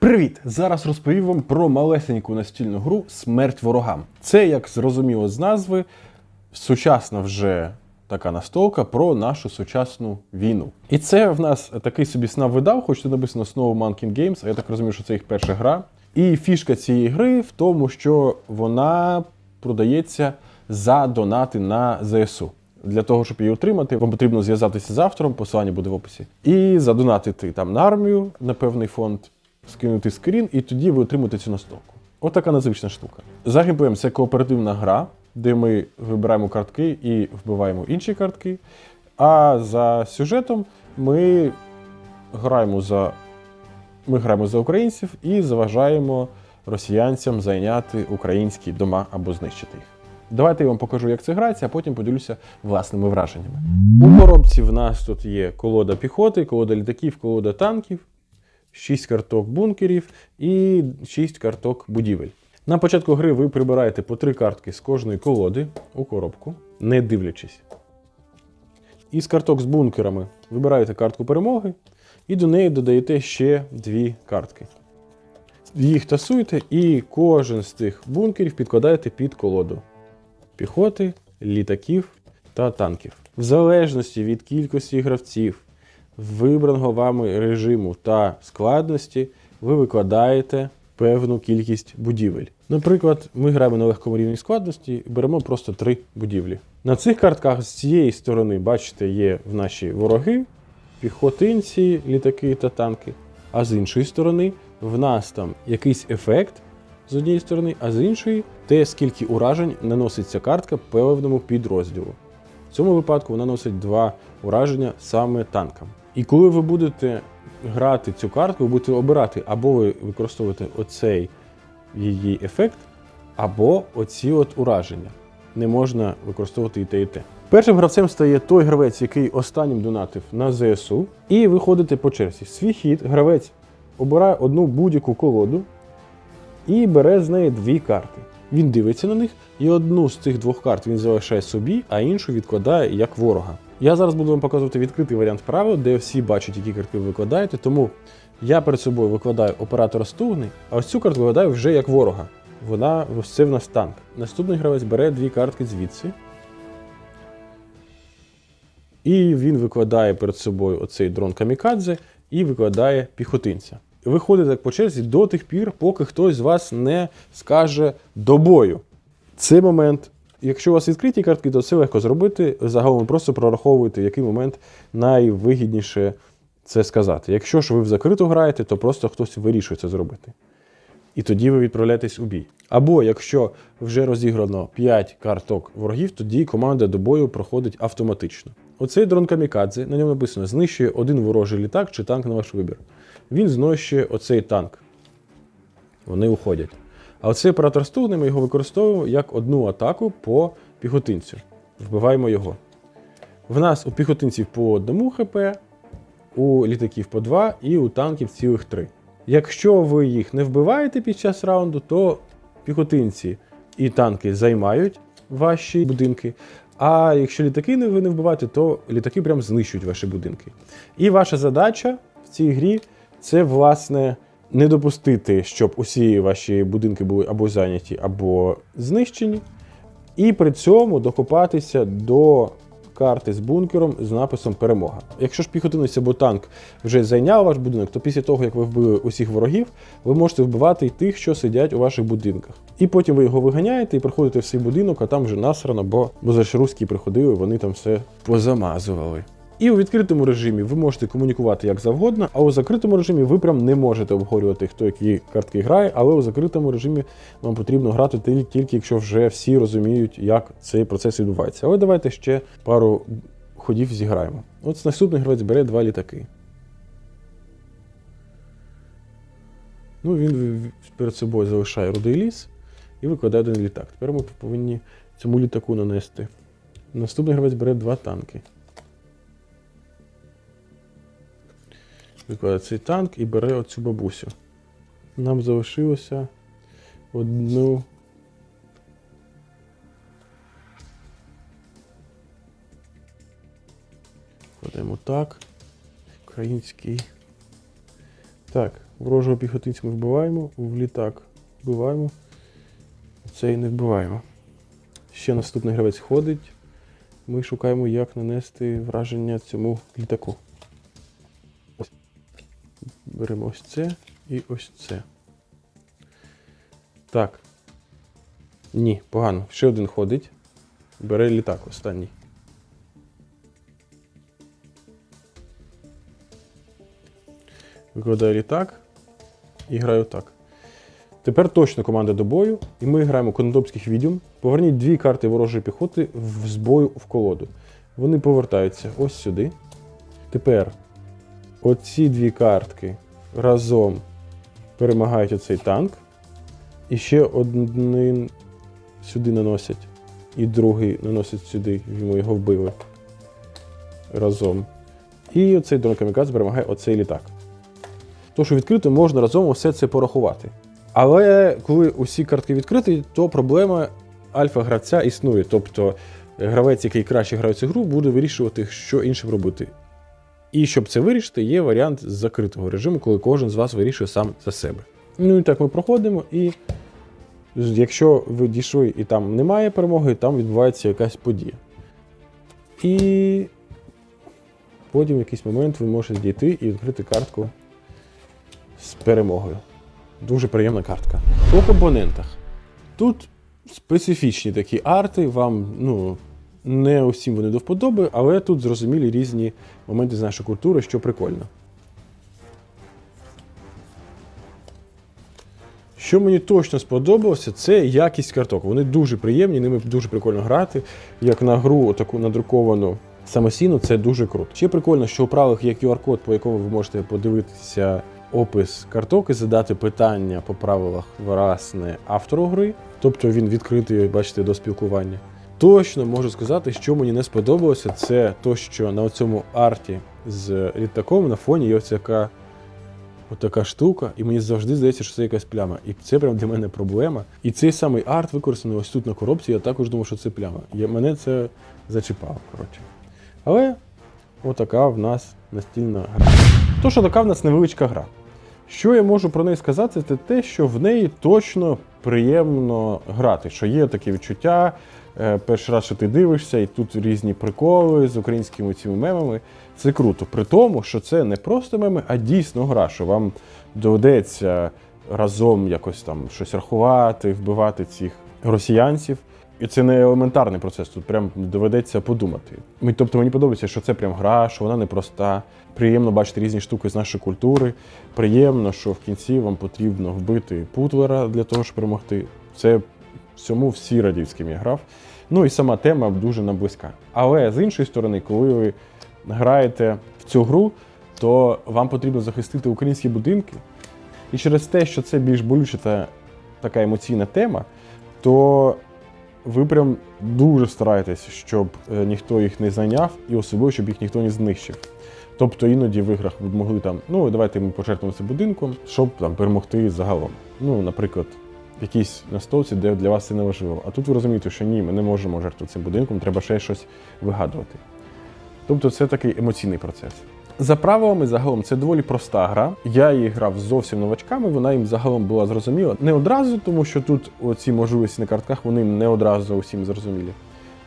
Привіт! Зараз розповім вам про малесеньку настільну гру Смерть ворогам. Це, як зрозуміло з назви, сучасна вже така настолка про нашу сучасну війну. І це в нас такий собі снав видав, хоч тут написано Snow Monkey Games, а я так розумію, що це їх перша гра. І фішка цієї гри в тому, що вона продається за донати на ЗСУ. Для того, щоб її отримати, вам потрібно зв'язатися з автором, посилання буде в описі, і задонатити там на армію на певний фонд, скинути скрін, і тоді ви отримаєте цю настолку. Така незвична штука. За геймплеєм це кооперативна гра, де ми вибираємо картки і вбиваємо інші картки. А за сюжетом ми граємо за, ми граємо за українців і заважаємо росіянцям зайняти українські дома або знищити їх. Давайте я вам покажу, як це грається, а потім поділюся власними враженнями. У коробці в нас тут є колода піхоти, колода літаків, колода танків, 6 карток бункерів і 6 карток будівель. На початку гри ви прибираєте по 3 картки з кожної колоди у коробку, не дивлячись. Із карток з бункерами вибираєте картку перемоги і до неї додаєте ще дві картки. Їх тасуєте, і кожен з тих бункерів підкладаєте під колоду піхоти, літаків та танків. В залежності від кількості гравців, вибраного вами режиму та складності, ви викладаєте певну кількість будівель. Наприклад, ми граємо на легкому рівні складності і беремо просто три будівлі. На цих картках з цієї сторони, бачите, є в наші вороги, піхотинці, літаки та танки. А з іншої сторони, в нас там якийсь ефект з однієї сторони, а з іншої те, скільки уражень наносить ця картка певному підрозділу. В цьому випадку вона носить два ураження саме танкам. І коли ви будете грати цю картку, ви будете обирати, або ви використовуєте оцей її ефект, або оці от ураження. Не можна використовувати і те, і те. Першим гравцем стає той гравець, який останнім донатив на ЗСУ, і виходите по черзі. Свій хід гравець обирає одну будь-яку колоду і бере з неї дві карти. Він дивиться на них, і одну з цих двох карт він залишає собі, а іншу відкладає як ворога. Я зараз буду вам показувати відкритий варіант правил, де всі бачать, які картки ви викладаєте. Тому я перед собою викладаю оператора стугни, а ось цю карту викладаю вже як ворога. Вона це в нас танк. Наступний гравець бере дві картки звідси. І він викладає перед собою оцей дрон камікадзе і викладає піхотинця. Ви ходите по черзі до тих пір, поки хтось з вас не скаже до бою. Це момент. Якщо у вас відкриті картки, то це легко зробити. Загалом просто прораховуєте, в який момент найвигідніше це сказати. Якщо ж ви в закриту граєте, то просто хтось вирішує це зробити. І тоді ви відправляєтесь у бій. Або якщо вже розіграно 5 карток ворогів, тоді команда до бою проходить автоматично. Оцей дрон камікадзе, на ньому написано, знищує один ворожий літак чи танк на ваш вибір. Він знищує оцей танк. Вони уходять. А оцей оператор стугни ми його використовуємо як одну атаку по піхотинцю. Вбиваємо його. В нас у піхотинців по одному хп, у літаків по 2 і у танків цілих 3. Якщо ви їх не вбиваєте під час раунду, то піхотинці і танки займають ваші будинки. А якщо літаки не ви не вбиваєте, то літаки прям знищують ваші будинки. І ваша задача в цій грі це, власне, не допустити, щоб усі ваші будинки були або зайняті, або знищені. І при цьому докопатися до карти з бункером з написом Перемога. Якщо ж піхотинець або танк вже зайняв ваш будинок, то після того, як ви вбили усіх ворогів, ви можете вбивати і тих, що сидять у ваших будинках. І потім ви його виганяєте і приходите в свій будинок, а там вже насрано, бо, бо за ж приходили, вони там все позамазували. І у відкритому режимі ви можете комунікувати як завгодно, а у закритому режимі ви прям не можете обговорювати, хто які картки грає, але у закритому режимі вам потрібно грати тільки, якщо вже всі розуміють, як цей процес відбувається. Але давайте ще пару ходів зіграємо. От наступний гравець бере два літаки. Ну, він перед собою залишає рудий ліс і викладає один літак. Тепер ми повинні цьому літаку нанести. Наступний гравець бере два танки. Цей танк і бере оцю бабусю. Нам залишилося одну. Кладемо так. Український. Так, Ворожого піхотинця ми вбиваємо, в літак вбиваємо. Цей не вбиваємо. Ще наступний гравець ходить. Ми шукаємо, як нанести враження цьому літаку. Беремо ось це і ось це. Так. Ні, погано. Ще один ходить. Бере літак останній. Викладаю літак і граю так. Тепер точно команда до бою, і ми граємо конотопських відьом. Поверніть дві карти ворожої піхоти в з бою в колоду. Вони повертаються ось сюди. Тепер оці дві картки разом перемагають оцей танк. І ще один сюди наносять. І другий наносять сюди, ми його вбили. Разом. І оцей дрон камікадзе перемагає оцей літак. То, що відкрито, можна разом все це порахувати. Але коли усі картки відкриті, то проблема альфа-гравця існує. Тобто е, гравець, який краще грає цю гру, буде вирішувати, що іншим робити. І щоб це вирішити, є варіант з закритого режиму, коли кожен з вас вирішує сам за себе. Ну і так ми проходимо, і якщо ви дійшли і там немає перемоги, там відбувається якась подія. І потім в якийсь момент ви можете дійти і відкрити картку з перемогою. Дуже приємна картка. По компонентах. Тут специфічні такі арти, вам ну, не усім вони до вподоби, але тут зрозумілі різні моменти з нашої культури, що прикольно. Що мені точно сподобалося, це якість карток. Вони дуже приємні, ними дуже прикольно грати. Як на гру таку надруковану самостійно, це дуже круто. Ще прикольно, що у правилах є QR-код, по якому ви можете подивитися опис карток і задати питання по правилах власне автору гри. Тобто він відкритий, бачите, до спілкування. Точно можу сказати, що мені не сподобалося, це то, що на цьому арті з літаком на фоні є така Отака штука, і мені завжди здається, що це якась пляма. І це прям для мене проблема. І цей самий арт використаний ось тут на коробці, я також думав, що це пляма. І мене це зачіпало, коротше. Але отака в нас настільна гра. То, що така в нас невеличка гра. Що я можу про неї сказати, це те, що в неї точно приємно грати, що є таке відчуття. Е, Перший раз, що ти дивишся, і тут різні приколи з українськими цими мемами. Це круто. При тому, що це не просто меми, а дійсно гра, що вам доведеться разом якось там щось рахувати, вбивати цих росіянців. І це не елементарний процес, тут прям доведеться подумати. Тобто мені подобається, що це прям гра, що вона непроста. Приємно бачити різні штуки з нашої культури. Приємно, що в кінці вам потрібно вбити путлера для того, щоб перемогти. Це всьому всі раді, з ким я грав. Ну і сама тема дуже нам близька. Але з іншої сторони, коли ви граєте в цю гру, то вам потрібно захистити українські будинки. І через те, що це більш болюча та така емоційна тема, то ви прям дуже стараєтесь, щоб е, ніхто їх не зайняв, і особливо, щоб їх ніхто не знищив. Тобто іноді в іграх ви могли там, ну давайте ми пожертвуємо цим будинком, щоб там перемогти загалом. Ну, наприклад, якійсь настолці, де для вас це не важливо. А тут ви розумієте, що ні, ми не можемо жертвувати цим будинком, треба ще щось вигадувати. Тобто це такий емоційний процес. За правилами, загалом, це доволі проста гра. Я її грав зовсім новачками, вона їм загалом була зрозуміла. Не одразу, тому що тут оці можливості на картках вони не одразу усім зрозумілі.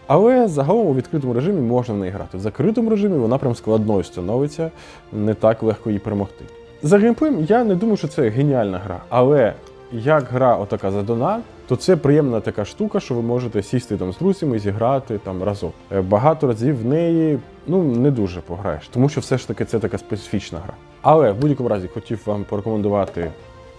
Але загалом у відкритому режимі можна в неї грати. В закритому режимі вона прям складною становиться, не так легко її перемогти. За геймплеєм я не думаю, що це геніальна гра, але як гра отака за донат, то це приємна така штука, що ви можете сісти там з друзями зіграти там разом. Е, Багато разів в неї ну не дуже пограєш, тому що все ж таки це така специфічна гра. Але в будь-якому разі хотів вам порекомендувати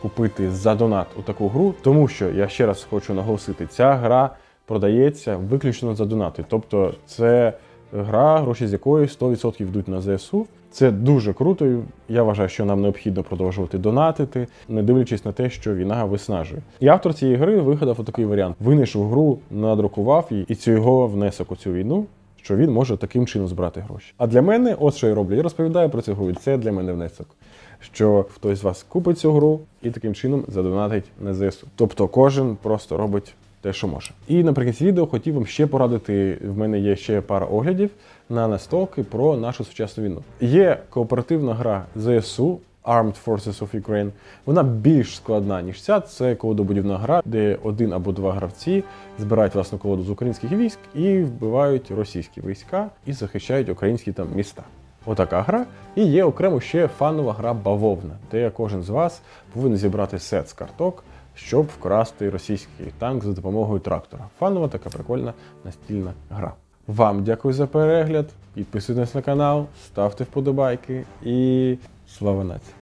купити за донат у гру, тому що я ще раз хочу наголосити, ця гра продається виключно за донати. Тобто це гра, гроші з якої 100% йдуть на ЗСУ. Це дуже круто. Я вважаю, що нам необхідно продовжувати донатити, не дивлячись на те, що війна виснажує. І автор цієї гри вигадав такий варіант: винайшов гру, надрукував її, і це його внесок у цю війну. Що він може таким чином збирати гроші. А для мене, от що я роблю, я розповідаю про цю гру, і це для мене внесок. Що хтось з вас купить цю гру і таким чином задонатить на ЗСУ. Тобто кожен просто робить те, що може. І наприкінці відео хотів вам ще порадити. В мене є ще пара оглядів на настолки про нашу сучасну війну. Є кооперативна гра ЗСУ Armed Forces of Ukraine. Вона більш складна, ніж ця. Це колодобудівна гра, де один або два гравці збирають власну колоду з українських військ і вбивають російські війська і захищають українські там міста. Отака гра. І є окремо ще фанова гра Бавовна, де кожен з вас повинен зібрати сет з карток, щоб вкрасти російський танк за допомогою трактора. Фанова така прикольна настільна гра. Вам дякую за перегляд. Підписуйтесь на канал, ставте вподобайки і слава нації!